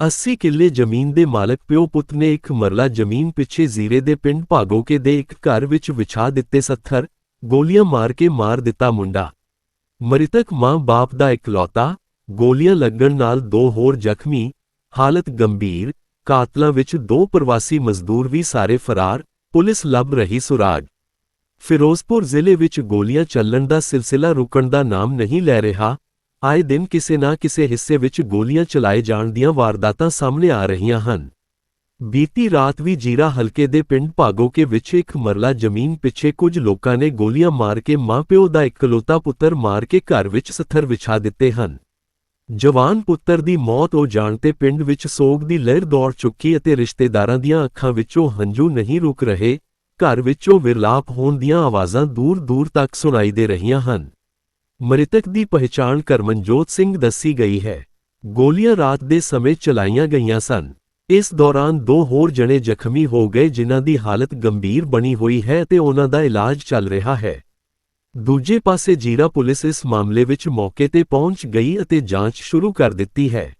80 ਕਿੱਲੇ ਜ਼ਮੀਨ ਦੇ ਮਾਲਕ ਪਿਓ ਪੁੱਤ ਨੇ ਇੱਕ ਮਰਲਾ ਜ਼ਮੀਨ ਪਿੱਛੇ ਜ਼ੀਰੇ ਦੇ ਪਿੰਡ ਭਾਗੋਕੇ ਦੇ ਇੱਕ ਘਰ ਵਿੱਚ ਵਿਛਾ ਦਿੱਤੇ ਸੱਥਰ, ਗੋਲੀਆਂ ਮਾਰ ਕੇ ਮਾਰ ਦਿੱਤਾ ਮੁੰਡਾ। ਮ੍ਰਿਤਕ ਮਾਂ-ਬਾਪ ਦਾ ਇਕਲੌਤਾ, ਗੋਲੀਆਂ ਲੱਗਣ ਨਾਲ ਦੋ ਹੋਰ ਜ਼ਖਮੀ, ਹਾਲਤ ਗੰਭੀਰ, ਕਾਤਲਾਂ ਵਿੱਚ ਦੋ ਪ੍ਰਵਾਸੀ ਮਜ਼ਦੂਰ ਵੀ ਸਾਰੇ ਫਰਾਰ, ਪੁਲਿਸ ਲੱਭ ਰਹੀ ਸੁਰਾਗ। ਫਿਰੋਜ਼ਪੁਰ ਜ਼ਿਲ੍ਹੇ ਵਿੱਚ ਗੋਲੀਆਂ ਚੱਲਣ ਦਾ ਸਿਲਸਿਲਾ ਰੁਕਣ ਦਾ ਨਾਮ ਨਹੀਂ ਲੈ ਰਿਹਾ ਆਏ ਦਿਨ ਕਿਸੇ ਨਾ ਕਿਸੇ ਹਿੱਸੇ ਵਿੱਚ ਗੋਲੀਆਂ ਚਲਾਏ ਜਾਣ ਦੀਆਂ ਵਾਰਦਾਤਾਂ ਸਾਹਮਣੇ ਆ ਰਹੀਆਂ ਹਨ। ਬੀਤੀ ਰਾਤ ਵੀ ਜੀਰਾ ਹਲਕੇ ਦੇ ਪਿੰਡ ਭਾਗੋਕੇ ਵਿੱਚ ਇੱਕ ਮਰਲਾ ਜ਼ਮੀਨ ਪਿੱਛੇ ਕੁਝ ਲੋਕਾਂ ਨੇ ਗੋਲੀਆਂ ਮਾਰ ਕੇ ਮਾਪਿਓ ਦਾ ਇਕਲੌਤਾ ਪੁੱਤਰ ਮਾਰ ਕੇ ਘਰ ਵਿੱਚ ਸਥਰ ਵਿਛਾ ਦਿੱਤੇ ਹਨ। ਜਵਾਨ ਪੁੱਤਰ ਦੀ ਮੌਤ ਹੋ ਜਾਣ ਤੇ ਪਿੰਡ ਵਿੱਚ ਸੋਗ ਦੀ ਲਹਿਰ ਦੌੜ ਚੁੱਕੀ ਅਤੇ ਰਿਸ਼ਤੇਦਾਰਾਂ ਦੀਆਂ ਅੱਖਾਂ ਵਿੱਚੋਂ ਹੰਝੂ ਨਹੀਂ ਰੁਕ ਰਹੇ, ਘਰ ਵਿੱਚੋਂ ਵਿਰਲਾਪ ਹੋਣ ਦੀਆਂ ਆਵਾਜ਼ਾਂ ਦੂਰ-ਦੂਰ ਤੱਕ ਸੁਣਾਈ ਦੇ ਰਹੀਆਂ ਹਨ। ਮ੍ਰਿਤਕ ਦੀ ਪਹਿਚਾਣ ਕਰਮਨਜੋਤ ਸਿੰਘ ਦੱਸੀ ਗਈ ਹੈ। ਗੋਲੀਆਂ ਰਾਤ ਦੇ ਸਮੇਂ ਚਲਾਈਆਂ ਗਈਆਂ ਸਨ। ਇਸ ਦੌਰਾਨ ਦੋ ਹੋਰ ਜਣੇ ਜ਼ਖਮੀ ਹੋ ਗਏ ਜਿਨ੍ਹਾਂ ਦੀ ਹਾਲਤ ਗੰਭੀਰ ਬਣੀ ਹੋਈ ਹੈ ਤੇ ਉਹਨਾਂ ਦਾ ਇਲਾਜ ਚੱਲ ਰਿਹਾ ਹੈ। ਦੂਜੇ ਪਾਸੇ ਜੀਰਾ ਪੁਲਿਸ ਇਸ ਮਾਮਲੇ ਵਿੱਚ ਮੌਕੇ ਤੇ ਪਹੁੰਚ ਗਈ ਅਤੇ ਜਾਂਚ ਸ਼ੁਰੂ ਕਰ ਦਿੱਤੀ ਹੈ।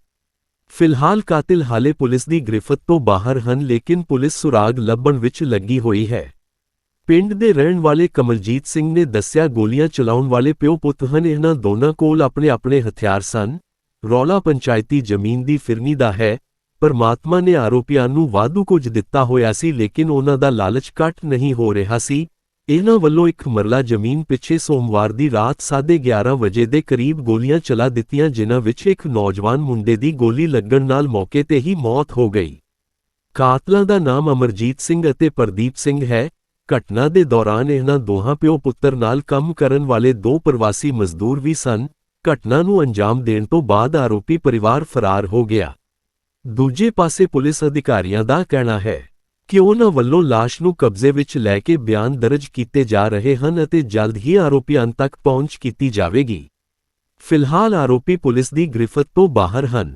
ਫਿਲਹਾਲ ਕਾਤਿਲ ਹਾਲੇ ਪੁਲਿਸ ਦੀ ਗ੍ਰਿਫਤ ਤੋਂ ਬਾਹਰ ਹਨ, ਲੇਕਿਨ ਪੁਲਿਸ ਸੁਰਾਗ ਲੱਭਣ ਵਿੱਚ ਲੱਗੀ ਹੋਈ ਹੈ। ਪਿੰਡ ਦੇ ਰਹਿਣ ਵਾਲੇ ਕਮਲਜੀਤ ਸਿੰਘ ਨੇ ਦੱਸਿਆ, ਗੋਲੀਆਂ ਚਲਾਉਣ ਵਾਲੇ ਪਿਓ ਪੁੱਤ ਹਨ, ਇਹਨਾਂ ਦੋਨਾਂ ਕੋਲ ਆਪਣੇ ਆਪਣੇ ਹਥਿਆਰ ਸਨ। ਰੌਲਾ ਪੰਚਾਇਤੀ ਜ਼ਮੀਨ ਦੀ ਫਿਰਨੀ ਦਾ ਹੈ। ਪਰਮਾਤਮਾ ਨੇ ਆਰੋਪੀਆਂ ਨੂੰ ਵਾਧੂ ਕੁਝ ਦਿੱਤਾ ਹੋਇਆ ਸੀ, ਲੇਕਿਨ ਉਹਨਾਂ ਦਾ ਲਾਲਚ ਘੱਟ ਨਹੀਂ ਹੋ ਰਿਹਾ ਸੀ। ਇਹਨਾਂ ਵੱਲੋਂ ਇੱਕ ਮਰਲਾ ਜ਼ਮੀਨ ਪਿੱਛੇ ਸੋਮਵਾਰ ਦੀ ਰਾਤ 11:30 ਵਜੇ ਦੇ ਕਰੀਬ ਗੋਲੀਆਂ ਚਲਾ ਦਿੱਤੀਆਂ, ਜਿਨ੍ਹਾਂ ਵਿੱਚ ਇੱਕ ਨੌਜਵਾਨ ਮੁੰਡੇ ਦੀ ਗੋਲੀ ਲੱਗਣ ਨਾਲ ਮੌਕੇ ਤੇ ਹੀ ਮੌਤ ਹੋ ਗਈ। ਕਾਤਲਾਂ ਦਾ ਨਾਮ ਅਮਰਜੀਤ ਸਿੰਘ ਅਤੇ ਪ੍ਰਦੀਪ ਸਿੰਘ ਹੈ। ਘਟਨਾ ਦੇ ਦੌਰਾਨ ਇਹਨਾਂ ਦੋਹਾਂ ਪਿਓ ਪੁੱਤਰ ਨਾਲ ਕੰਮ ਕਰਨ ਵਾਲੇ ਦੋ ਪ੍ਰਵਾਸੀ ਮਜ਼ਦੂਰ ਵੀ ਸਨ। ਘਟਨਾ ਨੂੰ ਅੰਜਾਮ ਦੇਣ ਤੋਂ ਬਾਅਦ ਆਰੋਪੀ ਪਰਿਵਾਰ ਫਰਾਰ ਹੋ ਗਿਆ। ਦੂਜੇ ਪਾਸੇ ਪੁਲਿਸ ਅਧਿਕਾਰੀਆਂ ਦਾ ਕਹਿਣਾ ਹੈ ਕਿ ਉਹਨਾਂ ਵੱਲੋਂ ਲਾਸ਼ ਨੂੰ ਕਬਜ਼ੇ ਵਿੱਚ ਲੈ ਕੇ ਬਿਆਨ ਦਰਜ ਕੀਤੇ ਜਾ ਰਹੇ ਹਨ ਅਤੇ ਜਲਦ ਹੀ ਆਰੋਪੀਆਂ ਤੱਕ ਪਹੁੰਚ ਕੀਤੀ ਜਾਵੇਗੀ। ਫਿਲਹਾਲ ਆਰੋਪੀ ਪੁਲਿਸ ਦੀ ਗ੍ਰਿਫਤ ਤੋਂ ਬਾਹਰ ਹਨ।